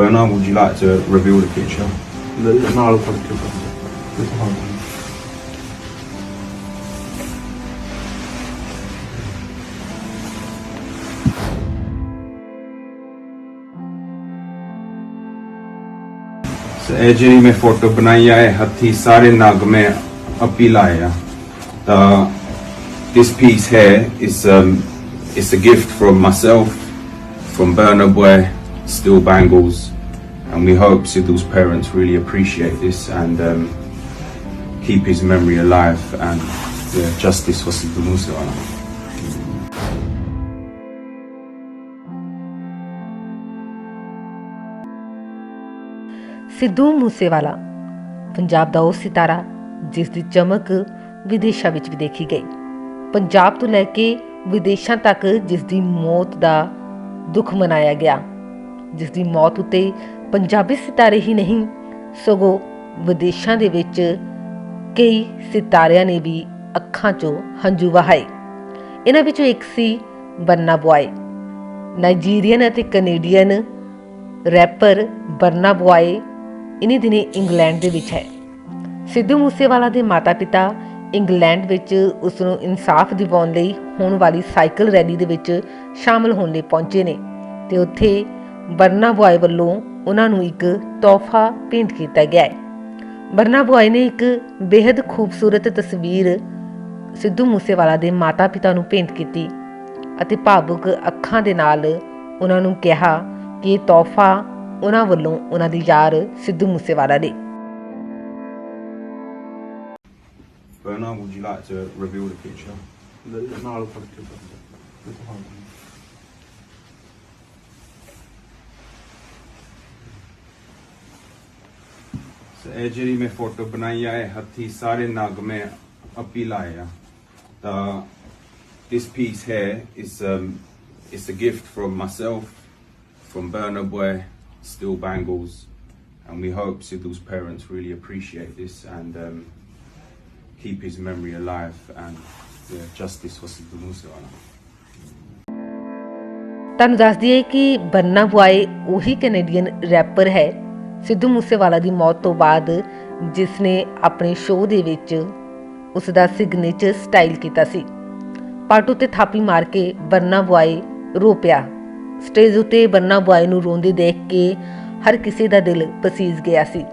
Bernard, would you like to reveal the picture? ਨਾਲ ਫੜ ਕੇ ਕਰ ਸੋ ਇਹ ਜਿਹੜੀ ਮੈਂ ਫੋਟੋ ਬਣਾਈ ਆ ਇਹ ਹੱਥੀ ਸਾਰੇ ਨਗ ਮੈਂ ਅੱਪੀ ਲਾਏ ਆ ਤਾਂ this piece here is um, it's a gift from myself from Burner Boy Steel Bangles And we hope Sidhu's parents really appreciate this and um, keep his memory alive and yeah, justice for Sidhu Musewala. Sidhu Moosewala Punjab ਦਾ ਉਹ ਸਿਤਾਰਾ ਜਿਸ ਦੀ ਚਮਕ ਵਿਦੇਸ਼ਾਂ ਵਿੱਚ ਵੀ ਦੇਖੀ ਗਈ ਪੰਜਾਬ ਤੋਂ ਲੈ ਕੇ ਵਿਦੇਸ਼ਾਂ ਤੱਕ ਜਿਸ ਦੀ ਮੌਤ ਦਾ ਦੁੱਖ ਮਨਾਇਆ ਗਿਆ ਜਿਸ ਦੀ ਮੌਤ ਉਤੇ ਪੰਜਾਬੀ ਸਿਤਾਰੇ ਹੀ ਨਹੀਂ, ਸਗੋਂ ਵਿਦੇਸ਼ਾਂ ਦੇ ਵਿੱਚ ਕਈ ਸਿਤਾਰਿਆਂ ਨੇ ਵੀ ਅੱਖਾਂ 'ਚੋਂ ਹੰਝੂ ਵਹਾਏ। ਇਹਨਾਂ ਵਿੱਚੋਂ ਇੱਕ ਸੀ ਬਰਨਾ ਬੁਆਏ। ਨਾਈਜੀਰੀਅਨ ਅਤੇ ਕੈਨੇਡੀਅਨ ਰੈਪਰ ਬਰਨਾ ਬੁਆਏ ਇਨੀ ਦਿਨੇ ਇੰਗਲੈਂਡ ਦੇ ਵਿੱਚ ਹੈ। ਸਿੱਧੂ ਮੂਸੇਵਾਲਾ ਦੇ ਮਾਤਾ-ਪਿਤਾ ਇੰਗਲੈਂਡ ਵਿੱਚ ਉਸ ਨੂੰ ਇਨਸਾਫ ਦਿਵਾਉਣ ਲਈ ਹੋਣ ਵਾਲੀ ਸਾਈਕਲ ਰੈਲੀ ਦੇ ਵਿੱਚ ਸ਼ਾਮਲ ਹੋਣ ਲਈ ਪਹੁੰਚੇ ਨੇ ਤੇ ਉੱਥੇ ਬਰਨਾ ਬੁਆਏ ਵੱਲੋਂ ਉਹਨਾਂ ਨੂੰ ਇੱਕ ਤੋਹਫਾ ਭੇਂਟ ਕੀਤਾ ਗਿਆ ਹੈ। ਬਰਨਾ ਬੁਆਏ ਨੇ ਇੱਕ ਬੇहद ਖੂਬਸੂਰਤ ਤਸਵੀਰ ਸਿੱਧੂ ਮੂਸੇਵਾਲਾ ਦੇ ਮਾਤਾ-ਪਿਤਾ ਨੂੰ ਭੇਂਟ ਕੀਤੀ ਅਤੇ ਭਾਵੁਕ ਅੱਖਾਂ ਦੇ ਨਾਲ ਉਹਨਾਂ ਨੂੰ ਕਿਹਾ ਕਿ ਇਹ ਤੋਹਫਾ ਉਹਨਾਂ ਵੱਲੋਂ ਉਹਨਾਂ ਦੀ ਯਾਰ ਸਿੱਧੂ ਮੂਸੇਵਾਲਾ ਲਈ Bernard, would you like to reveal the picture? ਨਾਲ ਫੜ ਕੇ ਇਹ ਜਿਹੜੀ ਮੈਂ ਫੋਟੋ ਬਣਾਈ ਆ ਇਹ ਹੱਥੀ ਸਾਰੇ ਨਗ ਮੈਂ ਅੱਪੀ ਲਾਏ ਆ ਤਾਂ this piece here is um, it's a gift from myself from Burner Boy Steel Bangles and we hope Sidhu's parents really appreciate this and um, keep his memory alive and yeah, justice for Sidhu Musewala. ਤੁਹਾਨੂੰ ਦੱਸ ਦਈਏ ਕਿ ਬੰਨਾ boy ਉਹੀ Canadian wrapper ਹੈ ਸਿੱਧੂ ਮੂਸੇਵਾਲਾ ਦੀ ਮੌਤ ਤੋਂ ਬਾਅਦ ਜਿਸ ਨੇ ਆਪਣੇ ਸ਼ੋਅ ਦੇ ਵਿੱਚ ਉਸ ਦਾ ਸਿਗਨੇਚਰ ਸਟਾਈਲ ਕੀਤਾ ਸੀ। ਪਾਟੂ ਤੇ ਥਾਪੀ ਮਾਰ ਕੇ ਬੰਨਾ ਬੁਆਏ ਰੋ ਪਿਆ ਸਟੇਜ ਉੱਤੇ ਬੰਨਾ ਬੁਆਏ ਨੂੰ ਰੋਂਦੇ ਦੇਖ ਕੇ ਹਰ ਕਿਸੇ ਦਾ ਦਿਲ ਪਸੀਜ ਗਿਆ ਸੀ।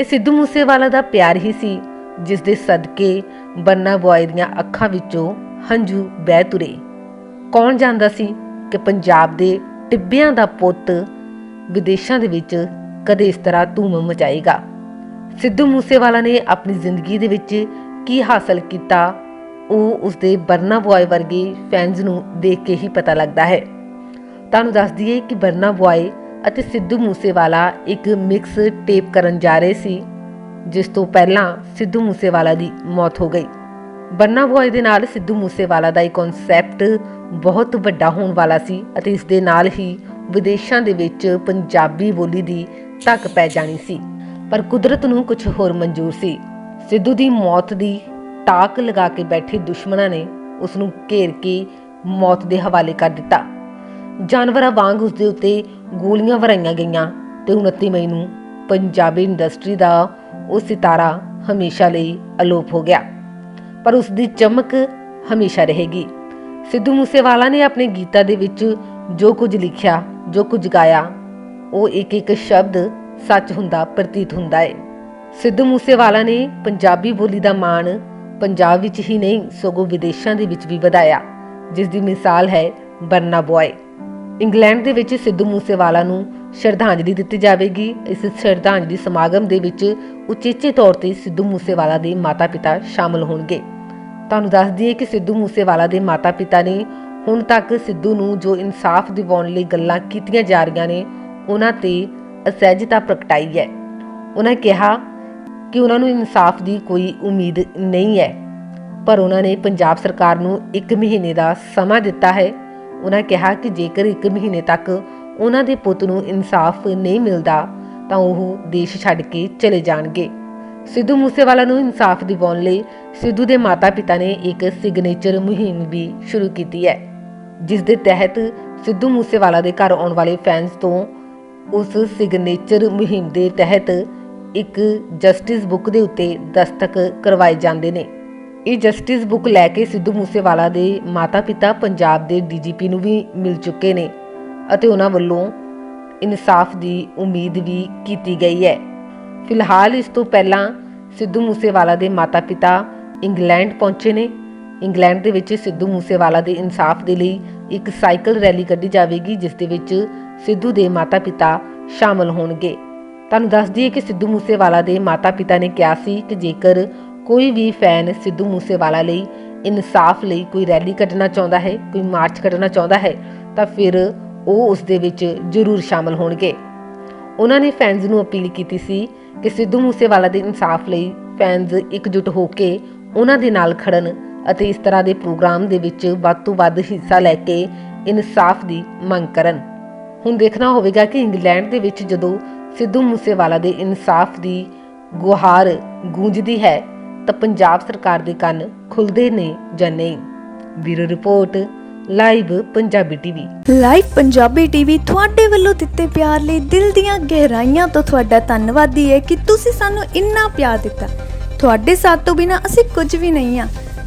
ਇਹ ਸਿੱਧੂ ਮੂਸੇਵਾਲਾ ਦਾ ਪਿਆਰ ਹੀ ਸੀ, ਜਿਸ ਦੇ ਸਦਕੇ ਬਰਨਾ ਬੁਆਏ ਦੀਆਂ ਅੱਖਾਂ ਵਿੱਚੋਂ ਹੰਝੂ ਬਹਿ ਤੁਰੇ। ਕੌਣ ਜਾਣਦਾ ਸੀ ਕਿ ਪੰਜਾਬ ਦੇ ਟਿੱਬਿਆਂ ਦਾ ਪੁੱਤ ਵਿਦੇਸ਼ਾਂ ਦੇ ਵਿੱਚ ਕਦੇ ਇਸ ਤਰ੍ਹਾਂ ਧੂਮ ਮਚਾਏਗਾ। ਸਿੱਧੂ ਮੂਸੇਵਾਲਾ ਨੇ ਆਪਣੀ ਜ਼ਿੰਦਗੀ ਦੇ ਵਿੱਚ ਕੀ ਹਾਸਲ ਕੀਤਾ, ਉਹ ਉਸਦੇ ਬਰਨਾ ਬੁਆਏ ਵਰਗੇ ਫੈਨਸ ਨੂੰ ਦੇਖ ਕੇ ਹੀ ਪਤਾ ਲੱਗਦਾ ਹੈ। ਤੁਹਾਨੂੰ ਦੱਸ ਦਈਏ ਕਿ ਬਰਨਾ ਬੁਆਏ ਅਤੇ ਸਿੱਧੂ ਮੂਸੇਵਾਲਾ ਇੱਕ ਮਿਕਸ ਟੇਪ ਕਰਨ ਜਾ ਰਹੇ ਸੀ, ਜਿਸ ਤੋਂ ਪਹਿਲਾਂ ਸਿੱਧੂ ਮੂਸੇਵਾਲਾ ਦੀ ਮੌਤ ਹੋ ਗਈ। ਬੰਨਾ ਬੁਆਏ ਦੇ ਨਾਲ ਸਿੱਧੂ ਮੂਸੇਵਾਲਾ ਦਾ ਇਹ ਕਨਸੈਪਟ ਬਹੁਤ ਵੱਡਾ ਹੋਣ ਵਾਲਾ ਸੀ ਅਤੇ ਇਸ ਦੇ ਨਾਲ ਹੀ ਵਿਦੇਸ਼ਾਂ ਦੇ ਵਿੱਚ ਪੰਜਾਬੀ ਬੋਲੀ ਦੀ ਧੱਕ ਪੈ ਜਾਣੀ ਸੀ। ਪਰ ਕੁਦਰਤ ਨੂੰ ਕੁਝ ਹੋਰ ਮਨਜ਼ੂਰ ਸੀ। ਸਿੱਧੂ ਦੀ ਮੌਤ ਦੀ ਟਾਕ ਲਗਾ ਕੇ ਬੈਠੇ ਦੁਸ਼ਮਣਾਂ ਨੇ ਉਸ ਨੂੰ ਘੇਰ ਕੇ ਮੌਤ ਦੇ ਹਵਾਲੇ ਕਰ ਦਿੱਤਾ। ਜਾਨਵਰਾਂ ਵਾਂਗ ਉਸ ਦੇ ਉੱਤੇ ਗੋਲੀਆਂ ਵਰਾਈਆਂ ਗਈਆਂ ਤੇ 29 ਮਈ ਨੂੰ ਪੰਜਾਬੀ ਇੰਡਸਟਰੀ ਦਾ ਉਹ ਸਿਤਾਰਾ ਹਮੇਸ਼ਾ ਲਈ ਅਲੋਪ ਹੋ ਗਿਆ। ਪਰ ਉਸ ਦੀ ਚਮਕ ਹਮੇਸ਼ਾ ਰਹੇਗੀ। ਸਿੱਧੂ ਮੂਸੇਵਾਲਾ ਨੇ ਆਪਣੇ ਗੀਤਾਂ ਦੇ ਵਿੱਚ ਜੋ ਕੁਝ ਲਿਖਿਆ, ਜੋ ਕੁਝ ਗਾਇਆ ਉਹ ਇੱਕ ਇੱਕ ਸ਼ਬਦ ਸੱਚ ਹੁੰਦਾ, ਪ੍ਰਤੀਤ ਹੁੰਦਾ ਹੈ ਸਿੱਧੂ ਮੂਸੇਵਾਲਾ ਨੇ ਪੰਜਾਬੀ ਬੋਲੀ ਦਾ ਮਾਣ ਪੰਜਾਬ ਵਿੱਚ ਹੀ ਨਹੀਂ, ਸਗੋਂ ਵਿਦੇਸ਼ਾਂ ਦੇ ਵਿੱਚ ਵੀ ਵਧਾਇਆ। ਜਿਸ ਦੀ ਮਿਸਾਲ ਹੈ ਬਰਨਾ ਬੁਆਏ। ਇੰਗਲੈਂਡ ਦੇ ਵਿੱਚ ਸਿੱਧੂ ਮੂਸੇਵਾਲਾ ਨੂੰ ਸ਼ਰਧਾਂਜਲੀ ਦਿੱਤੀ ਜਾਵੇਗੀ। ਇਸ ਸ਼ਰਧਾਂਜਲੀ ਸਮਾਗਮ ਦੇ ਵਿੱਚ ਉਚੇਚੇ ਤੌਰ ਤੇ ਸਿੱਧੂ ਮੂਸੇਵਾਲਾ ਦੇ ਮਾਤਾ-ਪਿਤਾ ਸ਼ਾਮਲ ਹੋਣਗੇ। ਤੁਹਾਨੂੰ ਦੱਸ ਦਈਏ ਕਿ ਸਿੱਧੂ ਮੂਸੇਵਾਲਾ ਦੇ ਮਾਤਾ-ਪਿਤਾ ਨੇ ਹੁਣ ਤੱਕ ਸਿੱਧੂ ਨੂੰ ਜੋ ਇਨਸਾਫ ਦਿਵਾਉਣ ਲਈ ਗੱਲਾਂ ਕੀਤੀਆਂ ਜਾ ਰਹੀਆਂ ਨੇ ਉਹਨਾਂ ਤੇ ਅਸਹਿਜਤਾ ਪ੍ਰਗਟਾਈ ਹੈ। ਉਹਨਾਂ ਕਿਹਾ ਕਿ ਉਹਨਾਂ ਨੂੰ ਇਨਸਾਫ ਦੀ ਕੋਈ ਉਮੀਦ ਨਹੀਂ ਹੈ, ਪਰ ਉਹਨਾਂ ਨੇ ਪੰਜਾਬ ਸਰਕਾਰ ਨੂੰ 1 ਮਹੀਨੇ ਦਾ ਸਮਾਂ ਦਿੱਤਾ ਹੈ। ਉਹਨਾਂ ਕਿਹਾ ਕਿ ਜੇਕਰ 1 ਮਹੀਨੇ ਤੱਕ ਉਹਨਾਂ ਦੇ ਪੁੱਤ ਨੂੰ ਇਨਸਾਫ ਨਹੀਂ ਮਿਲਦਾ, ਤਾਂ ਉਹ ਦੇਸ਼ ਛੱਡ ਕੇ ਚਲੇ ਜਾਣਗੇ। ਸਿੱਧੂ ਮੂਸੇਵਾਲਾ ਨੂੰ ਇਨਸਾਫ ਦਿਵਾਉਣ ਲਈ ਸਿੱਧੂ ਦੇ ਮਾਤਾ-ਪਿਤਾ ਨੇ ਇੱਕ ਸਿਗਨੇਚਰ ਮੁਹਿੰਮ ਵੀ ਸ਼ੁਰੂ ਕੀਤੀ ਹੈ, ਜਿਸ ਦੇ ਤਹਿਤ ਸਿੱਧੂ ਮੂਸੇਵਾਲਾ ਦੇ ਘਰ ਆਉਣ ਵਾਲੇ ਫੈਨਸ ਤੋਂ ਉਸ ਸਿਗਨੇਚਰ ਮੁਹਿੰਮ ਦੇ ਤਹਿਤ ਇੱਕ ਜਸਟਿਸ ਬੁੱਕ ਦੇ ਉੱਤੇ ਦਸਤਕ ਕਰਵਾਏ ਜਾਂਦੇ ਨੇ। ਇਹ ਜਸਟਿਸ ਬੁੱਕ ਲੈ ਕੇ ਸਿੱਧੂ ਮੂਸੇਵਾਲਾ ਦੇ ਮਾਤਾ-ਪਿਤਾ ਪੰਜਾਬ ਦੇ ਡੀਜੀਪੀ ਨੂੰ ਵੀ ਮਿਲ ਚੁੱਕੇ ਨੇ ਅਤੇ ਉਹਨਾਂ ਵੱਲੋਂ ਇਨਸਾਫ ਦੀ ਉਮੀਦ ਵੀ ਕੀਤੀ ਗਈ ਹੈ। ਫਿਲਹਾਲ ਇਸ ਤੋਂ ਪਹਿਲਾਂ ਸਿੱਧੂ ਮੂਸੇਵਾਲਾ ਦੇ ਮਾਤਾ-ਪਿਤਾ ਇੰਗਲੈਂਡ ਪਹੁੰਚੇ ਨੇ। ਇੰਗਲੈਂਡ ਦੇ ਵਿੱਚ ਸਿੱਧੂ ਮੂਸੇਵਾਲਾ ਦੇ ਇਨਸਾਫ ਦੇ ਲਈ ਇੱਕ ਸਾਈਕਲ ਰੈਲੀ ਕੱਢੀ ਜਾਵੇਗੀ, ਜਿਸ ਦੇ ਵਿੱਚ ਸਿੱਧੂ ਦੇ ਮਾਤਾ-ਪਿਤਾ ਸ਼ਾਮਲ ਹੋਣਗੇ। ਤੁਹਾਨੂੰ ਦੱਸ ਦਈਏ ਕਿ ਸਿੱਧੂ ਮੂਸੇਵਾਲਾ ਦੇ ਮਾਤਾ-ਪਿਤਾ ਨੇ ਕਿਹਾ ਸੀ ਕਿ ਜੇਕਰ ਕੋਈ ਵੀ ਫੈਨ ਸਿੱਧੂ ਮੂਸੇਵਾਲਾ ਲਈ ਇਨਸਾਫ ਲਈ ਕੋਈ ਰੈਲੀ ਕੱਢਣਾ ਚਾਹੁੰਦਾ ਹੈ, ਕੋਈ ਮਾਰਚ ਕੱਢਣਾ ਚਾਹੁੰਦਾ ਹੈ, ਤਾਂ ਫਿਰ ਉਹ ਉਸ ਦੇ ਵਿੱਚ ਜ਼ਰੂਰ ਸ਼ਾਮਲ ਹੋਣਗੇ। ਉਹਨਾਂ ਨੇ ਫੈਨਸ ਨੂੰ ਅਪੀਲ ਕੀਤੀ ਸੀ ਕਿ ਸਿੱਧੂ ਮੂਸੇਵਾਲਾ ਦੇ ਇਨਸਾਫ ਲਈ ਫੈਨਸ ਇਕਜੁੱਟ ਹੋ ਕੇ ਉਹਨਾਂ ਦੇ ਨਾਲ ਖੜਨ ਅਤੇ ਇਸ ਤਰ੍ਹਾਂ ਦੇ ਪ੍ਰੋਗਰਾਮ ਦੇ ਵਿੱਚ ਵੱਧ ਤੋਂ ਵੱਧ ਹਿੱਸਾ ਲੈ ਕੇ ਇਨਸਾਫ ਦੀ ਮੰਗ ਕਰਨ। ਹੁਣ ਦੇਖਣਾ ਹੋਵੇਗਾ ਕਿ ਇੰਗਲੈਂਡ ਦੇ ਵਿੱਚ ਜਦੋਂ ਸਿੱਧੂ ਮੂਸੇਵਾਲਾ ਦੇ ਇਨਸਾਫ ਦੀ ਗੁਹਾਰ ਗੂੰਜਦੀ ਹੈ, ਤਾਂ ਪੰਜਾਬ ਸਰਕਾਰ ਦੇ ਕੰਨ ਖੁੱਲਦੇ ਨੇ ਜਾਂ ਨਹੀਂ? Bureau report, live Punjabi TV. Live Punjabi TV ਤੁਹਾਡੇ ਵੱਲੋਂ ਦਿੱਤੇ ਪਿਆਰ ਲਈ ਦਿਲ ਦੀਆਂ ਗਹਿਰਾਈਆਂ ਤੋਂ ਤੁਹਾਡਾ ਧੰਨਵਾਦੀ ਹੈ ਕਿ ਤੁਸੀਂ ਸਾਨੂੰ ਇੰਨਾ ਪਿਆਰ ਦਿੱਤਾ। ਤੁਹਾਡੇ ਸਾਥ ਤੋਂ ਬਿਨਾ ਅਸੀਂ ਕੁਝ ਵੀ ਨਹੀਂ ਆ